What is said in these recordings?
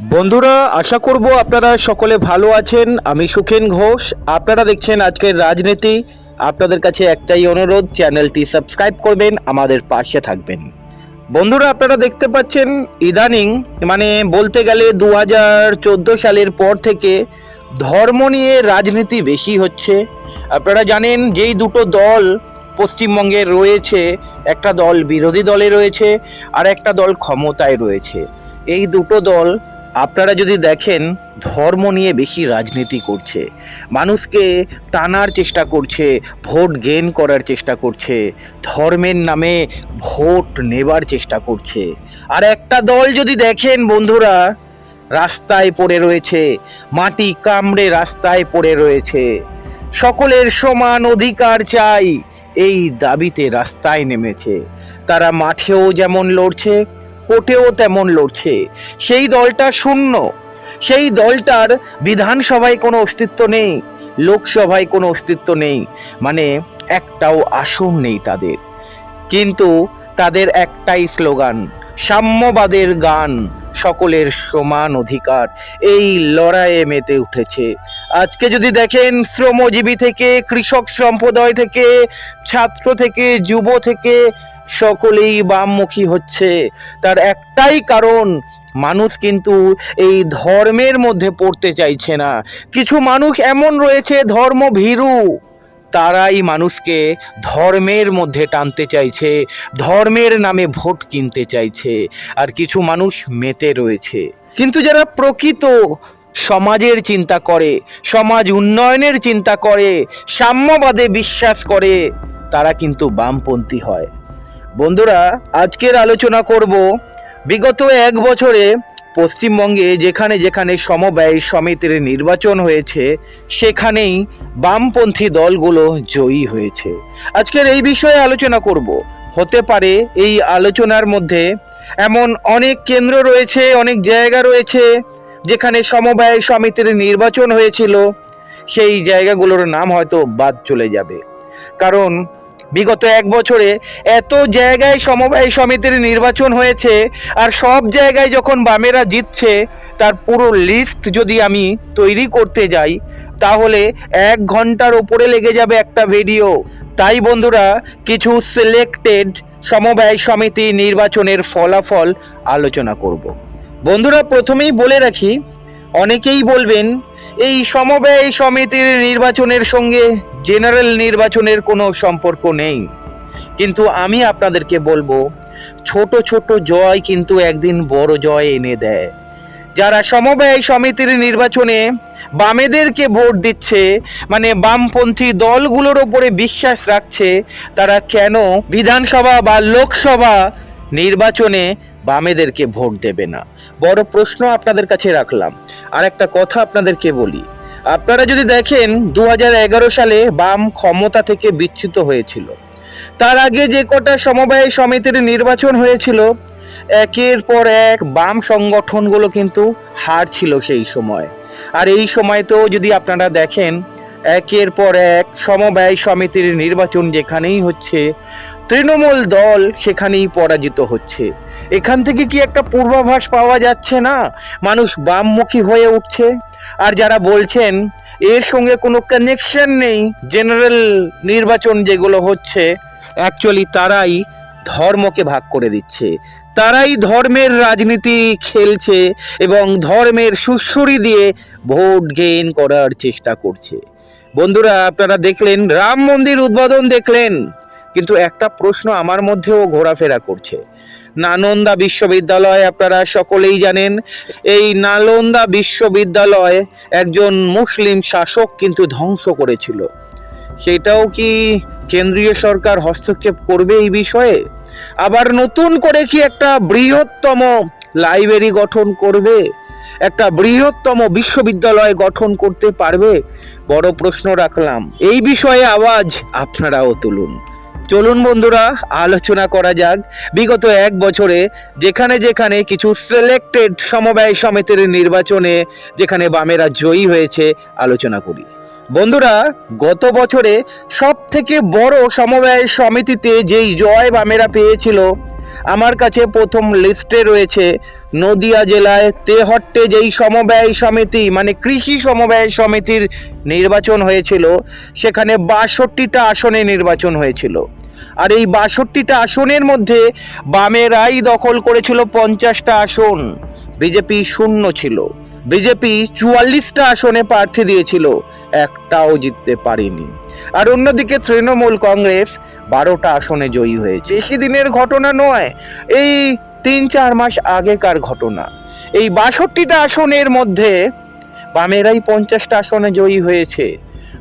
বন্ধুরা, আশা করব আপনারা সকলে ভালো আছেন। আমি সুখেন ঘোষ। আপনারা দেখছেন আজকের রাজনীতি। আপনাদের কাছে একটাই অনুরোধ, চ্যানেলটি সাবস্ক্রাইব করবেন, আমাদের পাশে থাকবেন। বন্ধুরা, আপনারা দেখতে পাচ্ছেন, ইদানিং মানে বলতে গেলে দু হাজার চোদ্দ সালের পর থেকে ধর্ম নিয়ে রাজনীতি বেশি হচ্ছে। আপনারা জানেন, যেই দুটো দল পশ্চিমবঙ্গে রয়েছে, একটা দল বিরোধী দলে রয়েছে, আর একটা দল ক্ষমতায় রয়েছে। এই দুটো দল আপনারা যদি দেখেন, ধর্ম নিয়ে বেশি রাজনীতি করছে। মানুষকে টানার চেষ্টা করছে, ভোট গেন করার চেষ্টা করছে, ধর্মের নামে ভোট নেবার চেষ্টা করছে। আর একটা দল যদি দেখেন, বন্ধুরা, রাস্তায় পড়ে রয়েছে, মাটি কামড়ে রাস্তায় পড়ে রয়েছে। সকলের সমান অধিকার চাই, এই দাবিতে রাস্তায় নেমেছে। তারা মাঠেও যেমন লড়ছে কোর্টেও তেমন লড়ছে। সেই দলটা শূন্য। সেই দলটার বিধানসভায় কোনো অস্তিত্ব নেই, লোকসভায় কোনো অস্তিত্ব নেই। মানে একটাও আসন নেই তাদের। কিন্তু তাদের একটাই স্লোগান, সাম্যবাদের গান, সকলের সমান অধিকার। এই লড়াইয়ে মেতে উঠেছে। আজকে যদি দেখেন শ্রমজীবী থেকে, কৃষক সম্প্রদায় থেকে, ছাত্র থেকে, যুব থেকে সকলেই বামমুখী হচ্ছে। তার একটাই কারণ, মানুষ কিন্তু এই ধর্মের মধ্যে পড়তে চাইছে না। কিছু মানুষ এমন রয়েছে, ধর্ম ভীরু। তারাই মানুষকে ধর্মের মধ্যে টানতে চাইছে, ধর্মের নামে ভোট কিনতে চাইছে, আর কিছু মানুষ মেতে রয়েছে। কিন্তু যারা প্রকৃত সমাজের চিন্তা করে, সমাজ উন্নয়নের চিন্তা করে, সাম্যবাদে বিশ্বাস করে, তারা কিন্তু বামপন্থী হয়। বন্ধুরা, আজকের আলোচনা করব বিগত এক বছরে পশ্চিমবঙ্গে যেখানে যেখানে সমবায় সমিতির নির্বাচন হয়েছে, সেখানেই বামপন্থী দলগুলো জয়ী হয়েছে। আজকের এই বিষয়ে আলোচনা করব। হতে পারে এই আলোচনার মধ্যে এমন অনেক কেন্দ্র রয়েছে, অনেক জায়গা রয়েছে, যেখানে সমবায় সমিতির নির্বাচন হয়েছিল। সেই জায়গাগুলোর নাম হয়তো বাদ চলে যাবে। কারণ বিগত এক বছরে এত জায়গায় সমবায় সমিতির নির্বাচন হয়েছে, আর সব জায়গায় যখন বামেরা জিতছে, তার পুরো লিস্ট যদি আমি তৈরি করতে যাই, তাহলে এক ঘণ্টার ওপরে লেগে যাবে একটা ভিডিও তাই বন্ধুরা, কিছু সিলেক্টেড সমবায় সমিতি নির্বাচনের ফলাফল আলোচনা করব। বন্ধুরা, প্রথমেই বলে রাখি, অনেকেই বলবেন এই সমবায় সমিতির নির্বাচনের সঙ্গে জেনারেল নির্বাচনের কোনো সম্পর্ক নেই। কিন্তু আমি আপনাদেরকে বলব, ছোট ছোট জয় কিন্তু একদিন বড় জয় এনে দেয়। যারা সমবায় সমিতির নির্বাচনে বামেদেরকে ভোট দিচ্ছে মানে বামপন্থী দলগুলোর ওপরে বিশ্বাস রাখছে, তারা কেন বিধানসভা বা লোকসভা নির্বাচনে বামেদেরকে ভোট দেবে না। বড় প্রশ্ন আপনাদের কাছে রাখলাম। আর একটা কথা আপনাদেরকে বলি। আপনারা যদি দেখেন দু হাজার এগারো সালে বাম ক্ষমতা থেকে বিচ্যুত হয়েছিল। তার আগে যে কটা সমবায় সমিতির নির্বাচন হয়েছিল, একের পর এক বাম সংগঠনগুলো কিন্তু হার ছিল সেই সময়। আর এই সময় তো যদি আপনারা দেখেন একের পর এক সমবায় সমিতির নির্বাচন যেখানেই হচ্ছে, তৃণমূল দল সেখানেই পরাজিত হচ্ছে। এখান থেকে কি একটা পূর্বাভাস পাওয়া যাচ্ছে না? মানুষ বামমুখী হয়ে উঠছে। আর যারা বলছেন, এর সঙ্গে কোনো কানেকশন নেই জেনারেল নির্বাচন যেগুলো হচ্ছে অ্যাকচুয়ালি তারাই ধর্মকে ভাগ করে দিচ্ছে। তারাই ধর্মের রাজনীতি খেলছে এবং ধর্মের সুশ্রুরি দিয়ে ভোট গেইন করার চেষ্টা করছে। বন্ধুরা, আপনারা দেখলেন, রাম মন্দির উদ্বোধন দেখলেন। কিন্তু একটা প্রশ্ন আমার মধ্যেও ঘোরাফেরা করছে। নালন্দা বিশ্ববিদ্যালয় আপনারা সকলেই জানেন, এই নালন্দা বিশ্ববিদ্যালয় একজন মুসলিম শাসক কিন্তু ধ্বংস করেছিল। সেটাও কি কেন্দ্রীয় সরকার হস্তক্ষেপ করবে এই বিষয়ে? আবার নতুন করে কি একটা বৃহত্তম লাইব্রেরি গঠন করবে? একটা বৃহত্তম বিশ্ববিদ্যালয় গঠন করতে পারবে? বড় প্রশ্ন রাখলাম। এই বিষয়ে আওয়াজ আপনারাও তুলুন। চলুন বন্ধুরা, আলোচনা করা যাক। বিগত এক বছরে যেখানে যেখানে কিছু সিলেক্টেড সমবায় সমিতির নির্বাচনে যেখানে বামেরা জয়ী হয়েছে, আলোচনা করি। বন্ধুরা, গত বছরে সব থেকে বড় সমবায় সমিতিতে যেই জয় বামেরা পেয়েছিল, আমার কাছে প্রথম লিস্টে রয়েছে নদিয়া জেলায় তেহট্টে যেই সমবায় সমিতি মানে কৃষি সমবায় সমিতির নির্বাচন হয়েছিল, সেখানে বাষট্টিটা আসনে নির্বাচন হয়েছিল। আর এই বাষট্টিটা আসনের মধ্যে বামেরাই দখল করেছিল পঞ্চাশটা আসন, বিজেপি শূন্য ছিল। বিজেপি চুয়াল্লিশটা আসনে প্রার্থী দিয়েছিল, একটাও জিততে পারেনি। আর অন্যদিকে তৃণমূল কংগ্রেস বারোটা আসনে জয়ী হয়েছে। বেশি দিনের ঘটনা নয়, এই তিন চার মাস আগেকার ঘটনা। এই বাষট্টিটা আসনের মধ্যে বামেরাই পঞ্চাশটা আসনে জয়ী হয়েছে।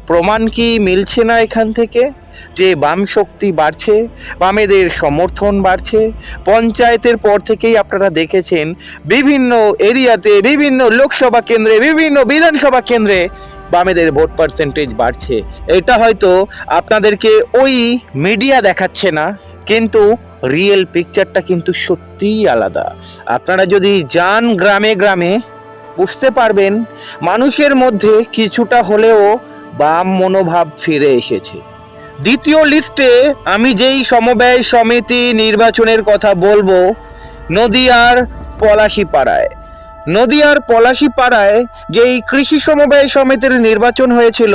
প্রমাণ কি মিলছে না এখান থেকে? যে বাম শক্তি বাড়ছে, বামেদের সমর্থন বাড়ছে, পঞ্চায়েতের পর থেকেই আপনারা দেখেছেন বিভিন্ন এরিয়াতে, বিভিন্ন লোকসভা কেন্দ্রে, বিভিন্ন বিধানসভা কেন্দ্রে বামেদের ভোট পার্সেন্টেজ বাড়ছে। এটা হয়তো আপনাদেরকে ওই মিডিয়া দেখাচ্ছে না, কিন্তু রিয়েল পিকচারটা কিন্তু সত্যিই আলাদা। আপনারা যদি যান গ্রামে গ্রামে, বুঝতে পারবেন মানুষের মধ্যে কিছুটা হলেও বাম মনোভাব ফিরে এসেছে। দ্বিতীয় লিস্টে আমি যেই সমবায় সমিতি নির্বাচনের কথা বলব, নদিয়ার পলাশিপাড়ায়। নদিয়ার পলাশিপাড়ায় যেই কৃষি সমবায় সমিতির নির্বাচন হয়েছিল,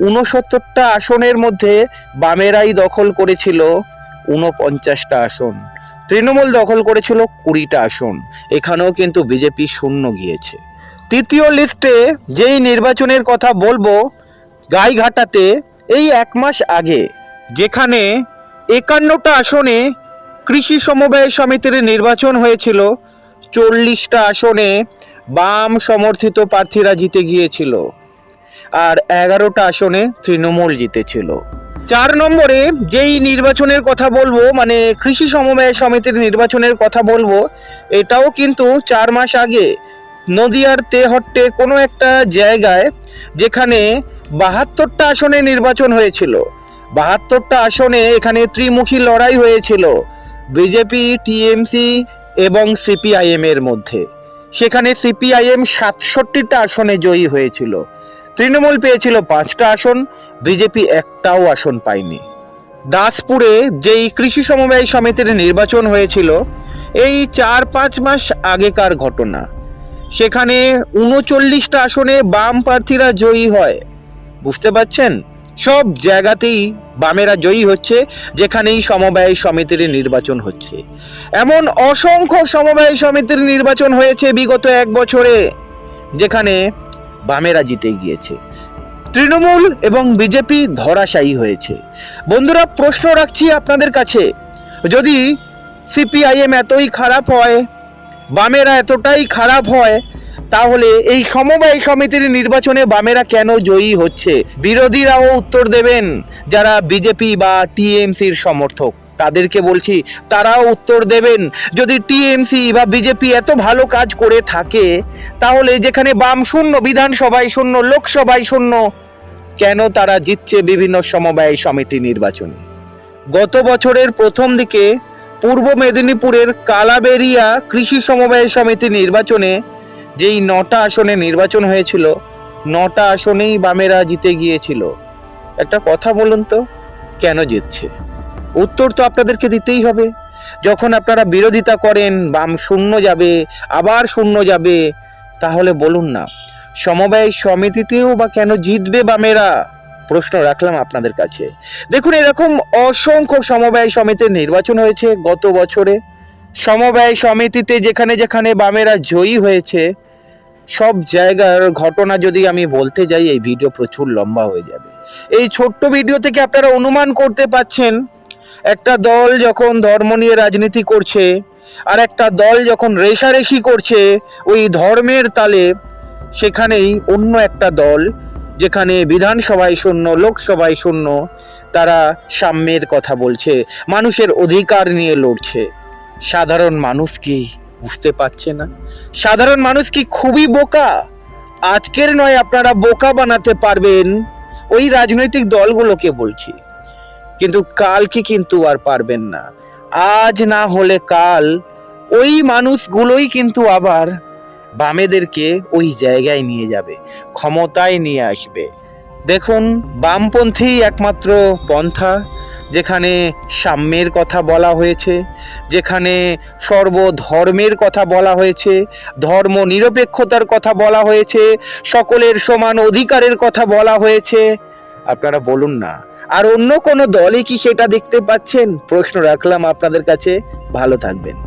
ঊনসত্তরটা আসনের মধ্যে বামেরাই দখল করেছিল, ঊনপঞ্চাশটা আসন। তৃণমূল দখল করেছিল কুড়িটা আসন। এখানেও কিন্তু বিজেপি শূন্য গিয়েছে। তৃতীয় লিস্টে যেই নির্বাচনের কথা বলব, গাইঘাটাতে এই এক মাস আগে যেখানে একান্নটা আসনে কৃষি সমবায় সমিতির নির্বাচন হয়েছিল চল্লিশটা আসনে বাম সমর্থিত প্রার্থীরা জিতে গিয়েছিল। আর এগারোটা আসনে তৃণমূল জিতেছিল। চার নম্বরে যেই নির্বাচনের কথা বলব মানে কৃষি সমবায় সমিতির নির্বাচনের কথা বলব, এটাও কিন্তু চার মাস আগে নদিয়ার তেহট্টে কোনো একটা জায়গায় যেখানে বাহাত্তরটা আসনে নির্বাচন হয়েছিল। বাহাত্তরটা আসনে এখানে ত্রিমুখী লড়াই হয়েছিল। বিজেপি, টিএমসি এবং সিপিআইএম এর মধ্যে। সেখানে সিপিআইএম সাতষট্টিটা আসনে জয়ী হয়েছিল। তৃণমূল পেয়েছিল পাঁচটা আসন, বিজেপি একটাও আসন পায়নি। দাসপুরে যেই কৃষি সমবায় সমিতির নির্বাচন হয়েছিল, এই চার পাঁচ মাস আগেকার ঘটনা। সেখানে উনচল্লিশটা আসনে বাম প্রার্থীরা জয়ী হয়। বুঝতে পারছেন? সব জায়গাতেই বামেরা জয়ী হচ্ছে, যেখানেই সমবায় সমিতির নির্বাচন হচ্ছে। এমন অসংখ্য সমবায় সমিতির নির্বাচন হয়েছে বিগত এক বছরে, যেখানে বামেরা জিতে গিয়েছে। তৃণমূল এবং বিজেপি ধরাশায়ী হয়েছে। বন্ধুরা, প্রশ্ন রাখছি আপনাদের কাছে, যদি সিপিআইএম এতই খারাপ হয়, বামেরা এতটাই খারাপ হয় তাহলে এই সমবায় সমিতির নির্বাচনে বামেরা কেন জয়ী হচ্ছে? বিরোধীরাও উত্তর দেবেন। যারা বিজেপি বা টিএমসির সমর্থক, তাদেরকে বলছি, তারাও উত্তর দেবেন। যদি টিএমসি বা বিজেপি এত ভালো কাজ করে থাকে, তাহলে যেখানে বাম শূন্য, বিধানসভায় শূন্য, লোকসভায় শূন্য, কেন তারা জিতছে বিভিন্ন সমবায় সমিতি নির্বাচনে? গত বছরের প্রথম দিকে পূর্ব মেদিনীপুরের কালাবেরিয়া কৃষি সমবায় সমিতি নির্বাচনে যেই নটা আসনে নির্বাচন হয়েছিল, নটা আসনেই বামেরা জিতে গিয়েছিল। একটা কথা বলুন তো, কেন জিতছে? উত্তর তো আপনাদেরকে দিতেই হবে। যখন আপনারা বিরোধিতা করেন, বাম শূন্য যাবে, আবার শূন্য যাবে, তাহলে বলুন না, সমবায় সমিতিতেও বা কেন জিতবে বামেরা? প্রশ্ন রাখলাম আপনাদের কাছে। দেখুন, এরকম অসংখ্য সমবায় সমিতির নির্বাচন হয়েছে গত বছরে। সমবায় সমিতিতে যেখানে যেখানে বামেরা জয়ী হয়েছে সব জায়গার ঘটনা যদি আমি বলতে যাই, এই ভিডিও প্রচুর লম্বা হয়ে যাবে। এই ছোট্ট ভিডিও থেকে আপনারা অনুমান করতে পাচ্ছেন একটা দল যখন ধর্ম নিয়ে রাজনীতি করছে, আর একটা দল যখন রেশারেশি করছে, ওই ধর্মের তালে সেখানেই অন্য একটা দল, যেখানে বিধানসভায় শূন্য, লোকসভায় শূন্য, তারা সাম্যের কথা বলছে, মানুষের অধিকার নিয়ে লড়ছে। সাধারণ মানুষ কি? বুঝতে পারছে না। সাধারণ মানুষ কি খুবই বোকা? আজকের নয়, আপনারা বোকা বানাতে পারবেন। ওই রাজনৈতিক দলগুলোকে বলছি। কিন্তু কালকে কিন্তু আর পারবেন না। আজ না হলে কাল ওই মানুষগুলোই কিন্তু আবার বামেদেরকে ওই জায়গায় নিয়ে যাবে, ক্ষমতায় নিয়ে আসবে। দেখুন, বামপন্থী একমাত্র পন্থা, যেখানে সাম্যের কথা বলা হয়েছে, যেখানে সর্বধর্মের কথা বলা হয়েছে ধর্ম নিরপেক্ষতার কথা বলা হয়েছে, সকলের সমান অধিকারের কথা বলা হয়েছে। আপনারা বলুন না। আর অন্য কোনো দলে কি সেটা দেখতে পাচ্ছেন? প্রশ্ন রাখলাম আপনাদের কাছে। ভালো থাকবেন।